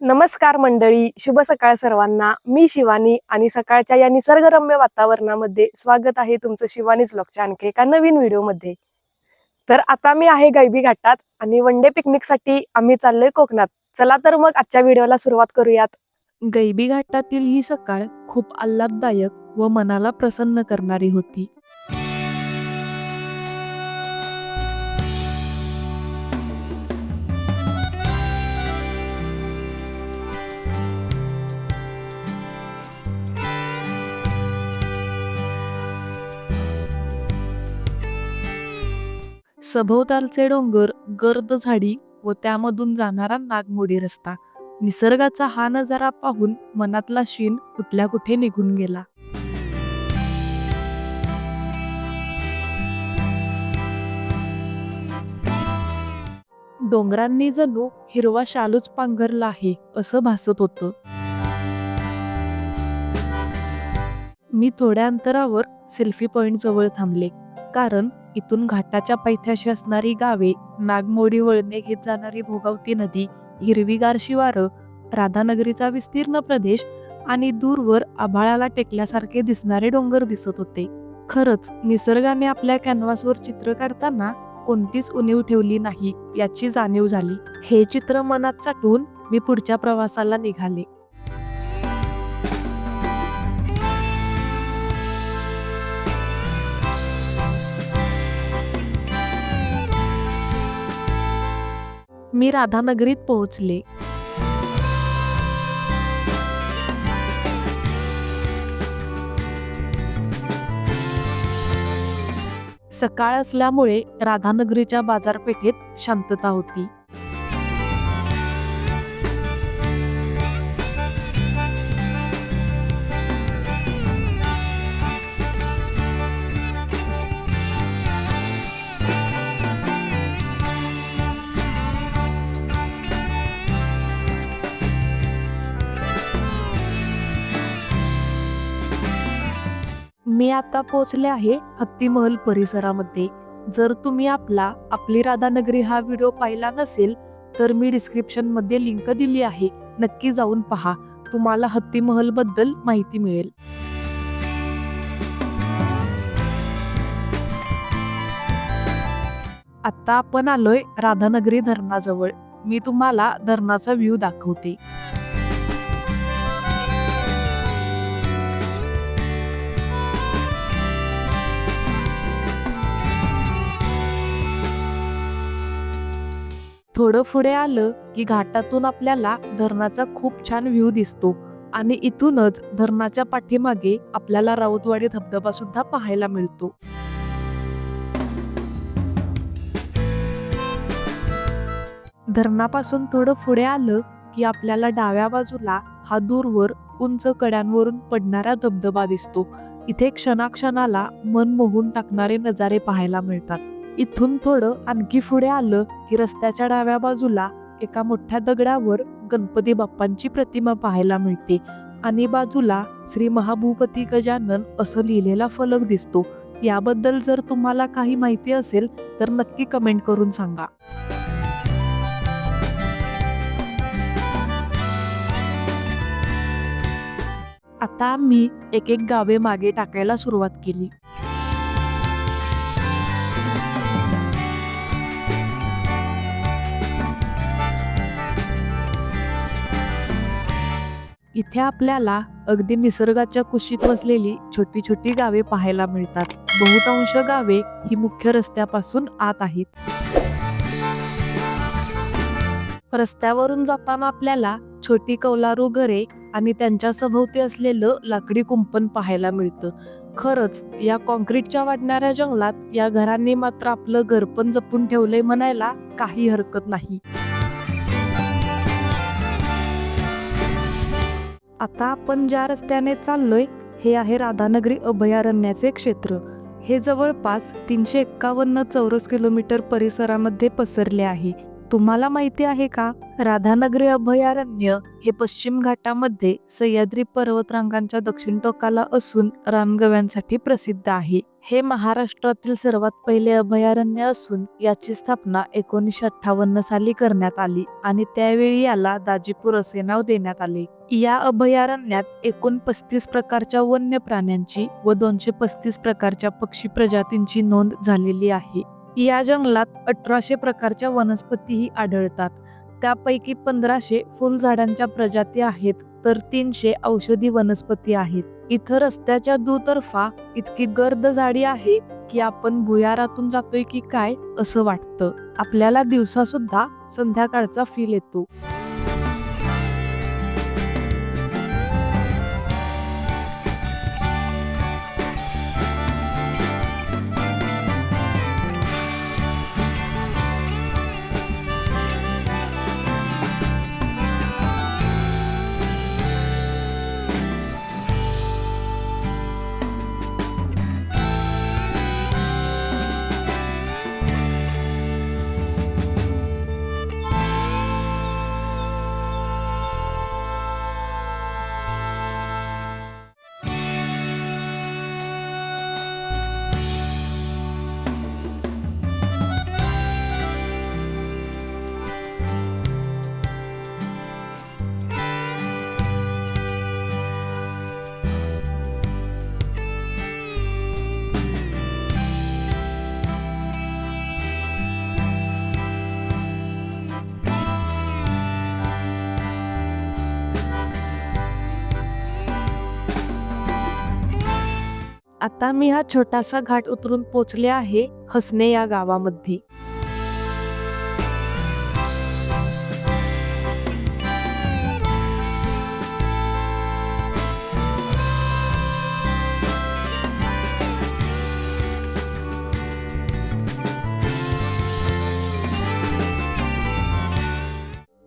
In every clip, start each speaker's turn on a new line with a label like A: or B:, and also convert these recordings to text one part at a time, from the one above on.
A: नमस्कार मंडळी शुभ सकाळ सर्वांना. मी शिवानी आणि सकाळच्या या निसर्गरम्य वातावरणामध्ये स्वागत आहे तुमचं शिवानीच ब्लॉगच्या आणखी एका नवीन व्हिडिओमध्ये. तर आता मी आहे गैबी घाटात आणि वन डे पिकनिकसाठी आम्ही चाललोय कोकणात. चला तर मग आजच्या व्हिडिओला सुरुवात करूयात.
B: गैबी घाटातील ही सकाळ खूप आल्हाददायक व मनाला प्रसन्न करणारी होती. सभोवतालचे डोंगर गर्द झाडी व त्यामधून जाणारा नागमोडी रस्ता. निसर्गाचा हा नजारा पाहून मनातला शीन कुठल्या कुठे निघून गेला. डोंगरांनी जणू हिरवा शालूच पांघरला आहे असं भासत होतं. मी थोड्या अंतरावर सेल्फी पॉइंट जवळ थांबले. कारण इथून घाटाच्या पायथ्याशी असणारी गावे नागमोडी वळणे घेत जाणारी भोगावती नदी हिरवीगार शिवारं राधानगरीचा विस्तीर्ण प्रदेश आणि दूरवर आभाळाला टेकल्यासारखे दिसणारे डोंगर दिसत होते. खरंच निसर्गाने आपल्या कॅनव्हासवर चित्र काढताना कोणतीच उणीव ठेवली नाही याची जाणीव झाली. हे चित्र मनात साठवून मी पुढच्या प्रवासाला निघाले. मी राधानगरीत पोहोचले. सकाळ असल्यामुळे राधानगरीच्या बाजारपेठेत शांतता होती. मी आता पोहोचले आहे हत्तीमहल परिसरामध्ये. जर तुम्ही आपला आपली राधानगरी हा व्हिडिओ पाहिला नसेल तर मी डिस्क्रिप्शनमध्ये लिंक दिली आहे. नक्की जाऊन पहा. तुम्हाला हत्तीमहलबद्दल माहिती मिळेल. आता आपण आलोय राधानगरी धरणाजवळ. मी तुम्हाला धरणाचा व्ह्यू दाखवते. थोडं पुढे आलं की घाटातून आपल्याला धरणाचा खूप छान व्ह्यू दिसतो आणि इथूनच धरणाच्या पाठीमागे आपल्याला राऊतवाडी धबधबा सुद्धा पाहायला मिळतो. धरणापासून थोडं पुढे आलं की आपल्याला डाव्या बाजूला हा दूरवर उंच कड्यांवरून पडणारा धबधबा दिसतो. इथे क्षणाक्षणाला मन मोहून टाकणारे नजारे पाहायला मिळतात. इथून थोडं आणखी पुढे आलं की रस्त्याच्या डाव्या बाजूला एका मोठ्या दगडावर गणपती बाप्पांची प्रतिमा पाहायला मिळते. आणि बाजूला श्री महाभूपती गजानन असं लिहिलेला फलक दिसतो. याबद्दल जर तुम्हाला काही माहिती असेल तर नक्की कमेंट करून सांगा. आता आम्ही एक एक गावे मागे टाकायला सुरुवात केली. इथे आपल्याला अगदी निसर्गाच्या कुशीत वसलेली छोटी छोटी गावे पाहायला मिळतात. बहुतांश गावे ही मुख्य रस्त्यापासून आत आहेत. रस्त्यावरून जाताना आपल्याला छोटी कौलारू घरे आणि त्यांच्या सभोवती असलेलं लाकडी कुंपण पाहायला मिळतं. खरंच या कॉन्क्रीटच्या वाढणाऱ्या जंगलात या घरांनी मात्र आपलं घरपण जपून ठेवलंय म्हणायला काही हरकत नाही. आता आपण ज्या रस्त्याने चाललोय हे आहे राधानगरी अभयारण्याचे क्षेत्र. हे जवळपास तीनशे एक्कावन्न चौरस किलोमीटर परिसरामध्ये पसरले आहे. तुम्हाला माहिती आहे का? राधानगरी अभयारण्य हे पश्चिम घाटामध्ये सह्याद्री पर्वतरांगांच्या दक्षिण टोकाला असून रानगव्यांसाठी प्रसिद्ध आहे. हे महाराष्ट्रातील सर्वात पहिले अभयारण्य असून याची स्थापना एकोणीसशे अठ्ठावन्न साली करण्यात आली आणि त्यावेळी याला दाजीपूर असे नाव देण्यात आले. या अभयारण्यात एकूण पस्तीस प्रकारच्या वन्य प्राण्यांची व दोनशे पस्तीस प्रकारच्या पक्षी प्रजातींची नोंद झालेली आहे. या जंगलात अठराशे प्रकारच्या वनस्पतीही आढळतात. त्यापैकी पंधराशे फुलझाडांच्या प्रजाती आहेत तर तीनशे औषधी वनस्पती आहेत. इथं रस्त्याच्या दुतर्फा इतकी गर्द झाडी आहे की आपण भुयारातून जातोय की काय असं वाटतं. आपल्याला दिवसा सुद्धा संध्याकाळचा फील येतो. आता मी हा छोटासा घाट उतरून पोचले आहे हसने या गावामध्ये.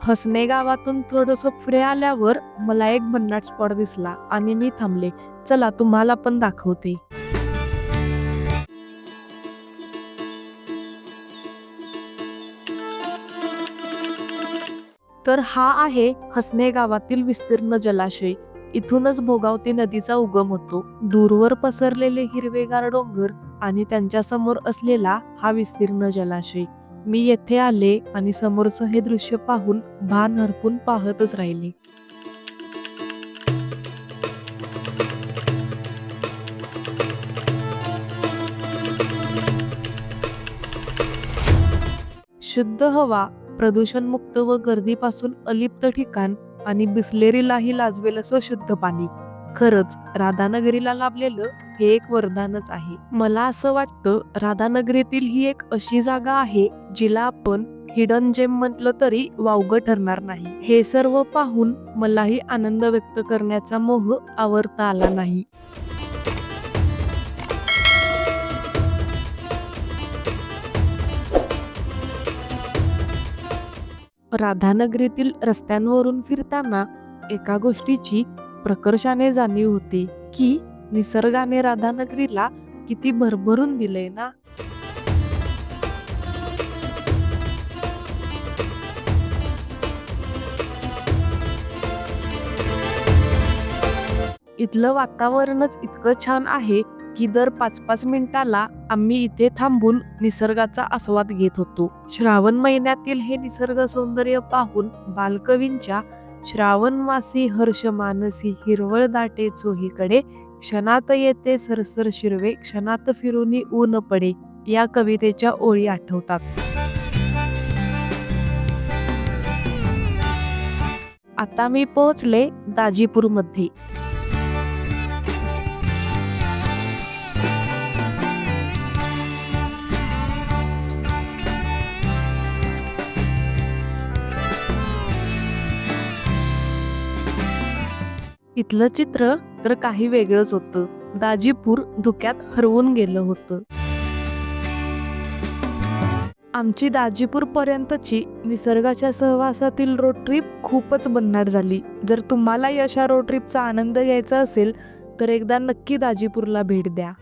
B: हसने गावातून थोडस पुढे आल्यावर मला एक भन्नाट स्पॉट दिसला आणि मी थांबले. चला तुम्हाला पण दाखवते. तर हा आहे हसने गावातील विस्तीर्ण जलाशय. इथूनच भोगावती नदीचा उगम होतो. दूरवर पसरलेले हिरवेगार डोंगर आणि त्यांच्यासमोर असलेला हा विस्तीर्ण जलाशय. मी येथे आले आणि समोरचं हे दृश्य पाहून भान हरपून पाहतच राहिले. शुद्ध हवा प्रदूषणमुक्त व गर्दीपासून अलिप्त ठिकाण आणि बिस्लेरीलाही लाजवेल असं शुद्ध पाणी. खरंच राधानगरीला लाभलेलं हे एक वरदानच आहे. मला असं वाटतं राधानगरीतील ही एक अशी जागा आहे जिला आपण हिडन जेम म्हटलं तरी वावगं ठरणार नाही. हे सर्व पाहून मलाही आनंद व्यक्त करण्याचा मोह आवरता आला नाही. राधानगरीतील रस्त्यांवरून फिरताना एका गोष्टीची प्रकर्षाने जाणीव होती की निसर्गाने राधानगरीला किती भरभरून दिलंय ना? इथलं वातावरणच इतकं छान आहे की दर पाच पाच मिनिटाला आम्ही इथे थांबून निसर्गाचा आस्वाद घेत होतो. श्रावण महिन्यातील हे निसर्ग सौंदर्य पाहून बालकवींच्या श्रावणवासी हर्ष मानसी हिरवळ दाटे चोहीकडे क्षणात येते सरसर शिरवे क्षणात फिरूनी ऊन पडे या कवितेच्या ओळी आठवतात. आता मी पोहोचले दाजीपूरमध्ये. इथलं चित्र तर काही वेगळंच होतं. दाजीपूर धुक्यात हरवून गेलं होतं. आमची दाजीपूर पर्यंतची निसर्गाच्या सहवासातील रोड ट्रिप खूपच भन्नाट झाली. जर तुम्हाला यशा रोड ट्रिपचा आनंद घ्यायचा असेल तर एकदा नक्की दाजीपूरला भेट द्या.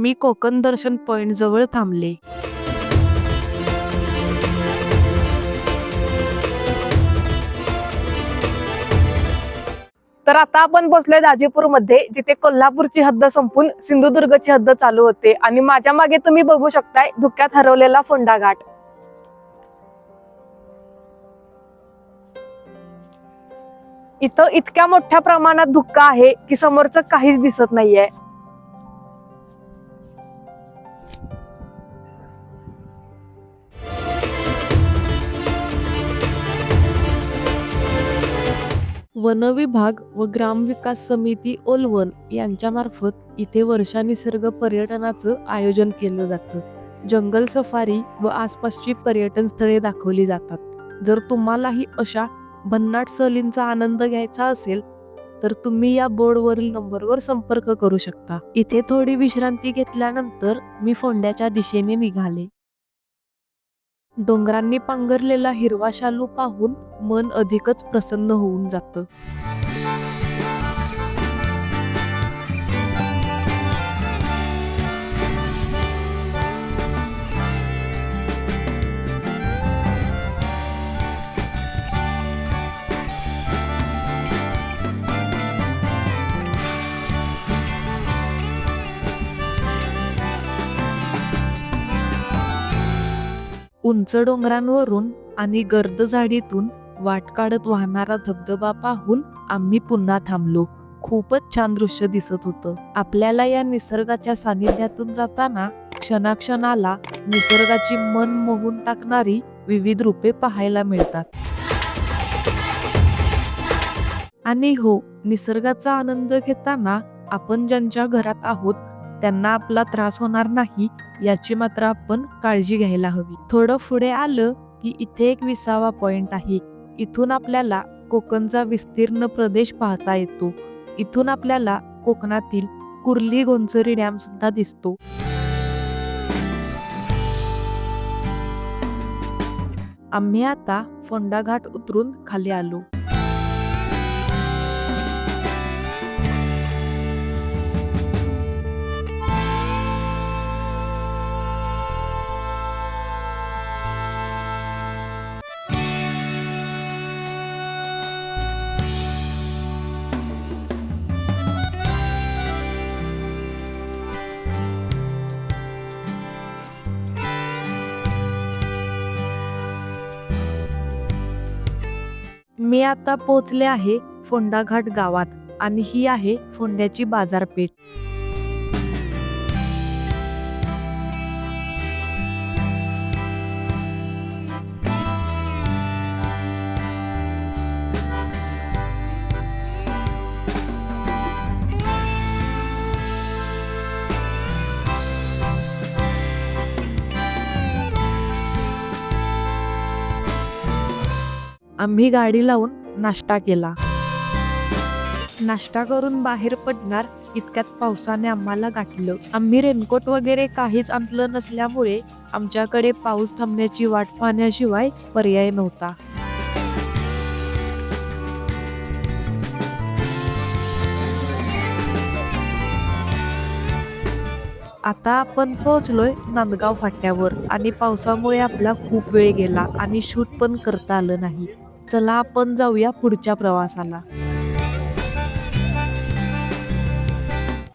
B: मी कोकण दर्शन पॉइंट जवळ थांबले.
A: तर आता आपण बसलोय दाजीपूरमध्ये जिथे कोल्हापूरची हद्द संपून सिंधुदुर्गची हद्द चालू होते. आणि माझ्या मागे तुम्ही बघू शकताय धुक्यात हरवलेला फोंडा घाट. इथं इतक्या मोठ्या प्रमाणात धुक्का आहे की समोरचं काहीच दिसत नाहीये.
B: वनविभाग व ग्रामविकास समिती ओलवन यांच्यामार्फत इथे वर्षा निसर्ग पर्यटनाचं आयोजन केलं जातं. जंगल सफारी व आसपासची पर्यटन स्थळे दाखवली जातात. जर तुम्हालाही अशा भन्नाट सहलींचा आनंद घ्यायचा असेल तर तुम्ही या बोर्डवरील नंबरवर संपर्क करू शकता. इथे थोडी विश्रांती घेतल्यानंतर मी फोंड्याच्या दिशेने निघाले. डोंगरांनी पांघरलेला हिरवा शालू पाहून मन अधिकच प्रसन्न होऊन जातं. उंच डोंगरांवरून आणि गर्द झाडीतून वाट काढत वाहणारा धबधबा पाहून आम्ही पुन्हा थांबलो. खूपच छान दृश्य दिसत होतं. आपल्याला या निसर्गाच्या सानिध्यातून जाताना क्षणाक्षणाला निसर्गाची मन मोहून टाकणारी विविध रूपे पाहायला मिळतात. आणि हो निसर्गाचा आनंद घेताना आपण ज्यांच्या घरात आहोत त्यांना आपला त्रास होणार नाही याची मात्र आपण काळजी घ्यायला हवी. थोडं पुढे आलं की इथे एक विसावा पॉइंट आहे. इथून आपल्याला कोकणचा विस्तीर्ण प्रदेश पाहता येतो. इथून आपल्याला कोकणातील कुर्ली गोंचरी डॅम सुद्धा दिसतो. आम्ही आता फोंडाघाट उतरून खाली आलो. मी आता पोहोचले आहे फोंडाघाट गावात आणि ही आहे फोंड्याची बाजारपेठ. आम्ही गाडी लावून नाश्ता केला. नाश्ता करून बाहेर पडणार इतक्यात पावसाने आम्हाला गाठलं. आम्ही रेनकोट वगैरे काहीच आणलं नसल्यामुळे आमच्याकडे पाऊस थांबण्याची वाट पाहण्याशिवाय पर्याय नव्हता. आता आपण पोहोचलोय नांदगाव फाट्यावर आणि पावसामुळे आपला खूप वेळ गेला आणि शूट पण करता आलं नाही. चला आपण जाऊया पुढच्या प्रवासाला.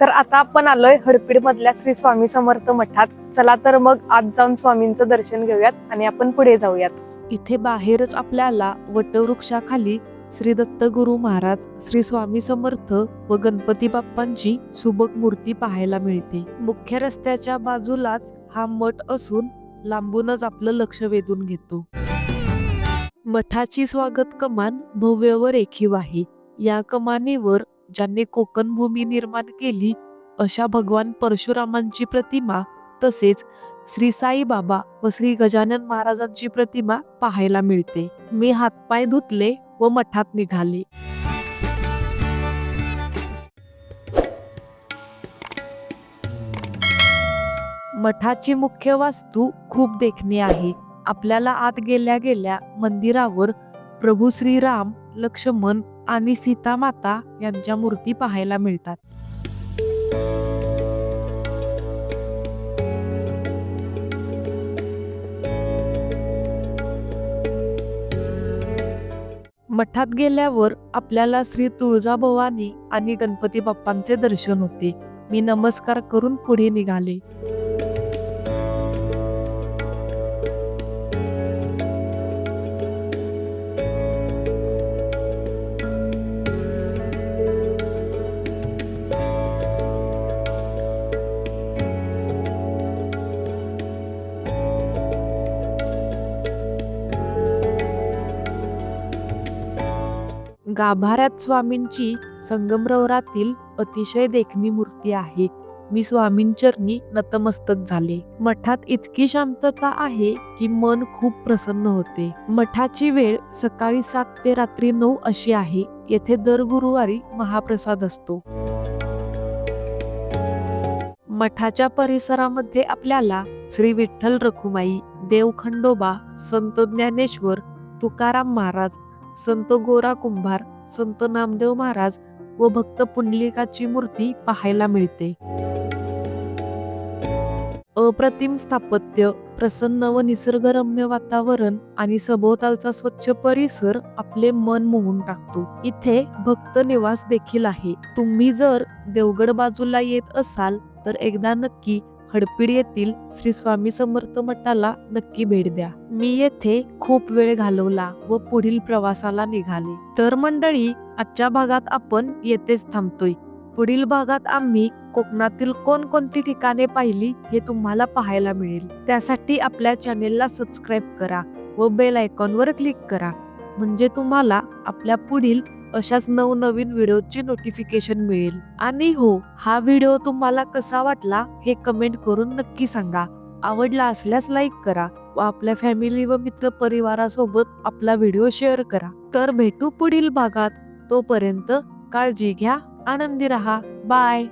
A: तर आता आपण आलोय हडपीड मधल्या श्री स्वामी समर्थ मठात. चला तर मग आज जाऊन स्वामींचं दर्शन घेऊयात आणि आपण पुढे जाऊयात.
B: इथे बाहेरच आपल्याला वटवृक्षाखाली श्री दत्त गुरु महाराज श्री स्वामी समर्थ व गणपती बाप्पांची सुबक मूर्ती पाहायला मिळते. मुख्य रस्त्याच्या बाजूलाच हा मठ असून लांबूनच आपलं लक्ष वेधून घेतो. मठाची स्वागत कमान भव्य व रेखीव आहे. या कमानेवर ज्यांनी कोकण भूमी निर्माण केली अशा भगवान परशुरामांची प्रतिमा तसेच श्री साई बाबा व श्री गजानन महाराजांची प्रतिमा पाहायला मिळते. मी हातपाय धुतले व मठात निघाले. मठाची मुख्य वास्तू खूप देखणी आहे. आपल्याला आत गेल्या गेल्या मंदिरावर प्रभू श्रीराम लक्ष्मण आणि सीता माता यांच्या मूर्ती पाहायला मिळतात. मठात गेल्यावर आपल्याला श्री तुळजाभवानी आणि गणपती बाप्पांचे दर्शन होते. मी नमस्कार करून पुढे निघाले. गाभाऱ्यात स्वामींची संगमरवरातील अतिशय देखणी मूर्ती आहे. मी स्वामींचरणी नतमस्तक झाले. मठात इतकी शांतता आहे की मन खूप प्रसन्न होते. मठाची वेळ सकाळी सात ते रात्री नऊ अशी आहे. येथे दर गुरुवारी महाप्रसाद असतो. मठाच्या परिसरामध्ये आपल्याला श्री विठ्ठल रखुमाई देव खंडोबा संत ज्ञानेश्वर तुकाराम महाराज संत गोरा कुंभार संत नामदेव महाराज व भक्त पुंडलिकाची मूर्ती पाहायला मिळते. अप्रतिम स्थापत्य प्रसन्न व निसर्गरम्य वातावरण आणि सभोवतालचा स्वच्छ परिसर आपले मन मोहून टाकतो. इथे भक्त निवास देखील आहे. तुम्ही जर देवगड बाजूला येत असाल तर एकदा नक्की हडपीड येथील श्री स्वामी समर्थ मठाला नक्की भेट द्या. मी येथे खूप वेळ घालवला व पुढील प्रवासाला निघाले. तर मंडळी आजच्या भागात आपण येथेच थांबतोय. पुढील भागात आम्ही कोकणातील कोणकोणती ठिकाणे पाहिली हे तुम्हाला पाहायला मिळेल. त्यासाठी आपल्या चॅनेलला सबस्क्राईब करा व बेल आयकॉनवर क्लिक करा. म्हणजे तुम्हाला आपल्या पुढील अशाच नवनवीन व्हिडिओची नोटिफिकेशन मिळेल. आणि हो हा व्हिडिओ तुम्हाला कसा वाटला हे कमेंट करून नक्की सांगा. आवडला असल्यास लाईक करा व आपल्या फॅमिली व मित्र परिवारासोबत आपला व्हिडिओ शेअर करा. तर भेटू पुढील भागात. तोपर्यंत काळजी घ्या आनंदी रहा. बाय